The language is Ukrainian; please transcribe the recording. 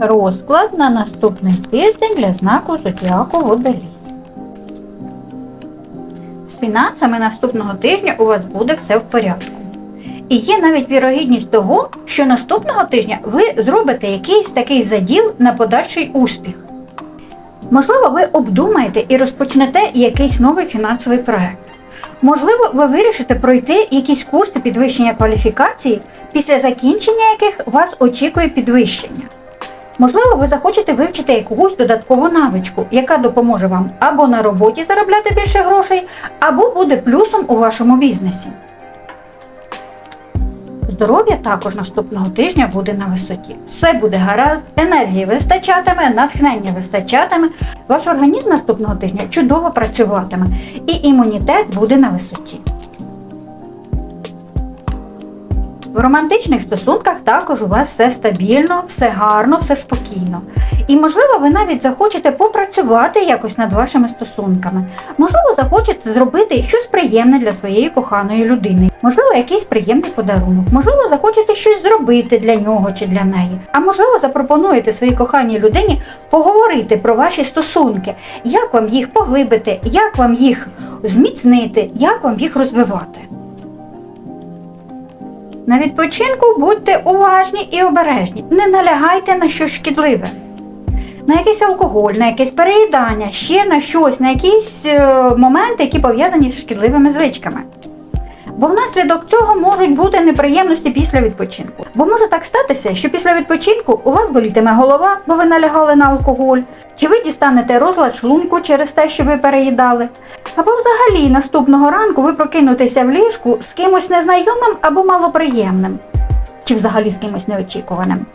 Розклад на наступний тиждень для знаку Зодіаку Водолій. З фінансами наступного тижня у вас буде все в порядку. І є навіть вірогідність того, що наступного тижня ви зробите якийсь такий заділ на подальший успіх. Можливо, ви обдумаєте і розпочнете якийсь новий фінансовий проект. Можливо, ви вирішите пройти якісь курси підвищення кваліфікації, після закінчення яких вас очікує підвищення. Можливо, ви захочете вивчити якусь додаткову навичку, яка допоможе вам або на роботі заробляти більше грошей, або буде плюсом у вашому бізнесі. Здоров'я також наступного тижня буде на висоті. Все буде гаразд, енергії вистачатиме, натхнення вистачатиме. Ваш організм наступного тижня чудово працюватиме і імунітет буде на висоті. В романтичних стосунках також у вас все стабільно, все гарно, все спокійно. І можливо, ви навіть захочете попрацювати якось над вашими стосунками. Можливо, захочете зробити щось приємне для своєї коханої людини. Можливо, якийсь приємний подарунок. Можливо, захочете щось зробити для нього чи для неї. А можливо, запропонуєте своїй коханій людині поговорити про ваші стосунки, як вам їх поглибити, як вам їх зміцнити, як вам їх розвивати. На відпочинку будьте уважні і обережні. Не налягайте на щось шкідливе. На якийсь алкоголь, на якесь переїдання, ще на щось, на якісь е, моменти, які пов'язані з шкідливими звичками. Бо внаслідок цього можуть бути неприємності після відпочинку. Бо може так статися, що після відпочинку у вас болітиме голова, бо ви налягали на алкоголь, чи ви дістанете розлад шлунку через те, що ви переїдали. Або взагалі наступного ранку ви прокинетеся в ліжку з кимось незнайомим або малоприємним, чи взагалі з кимось неочікуваним.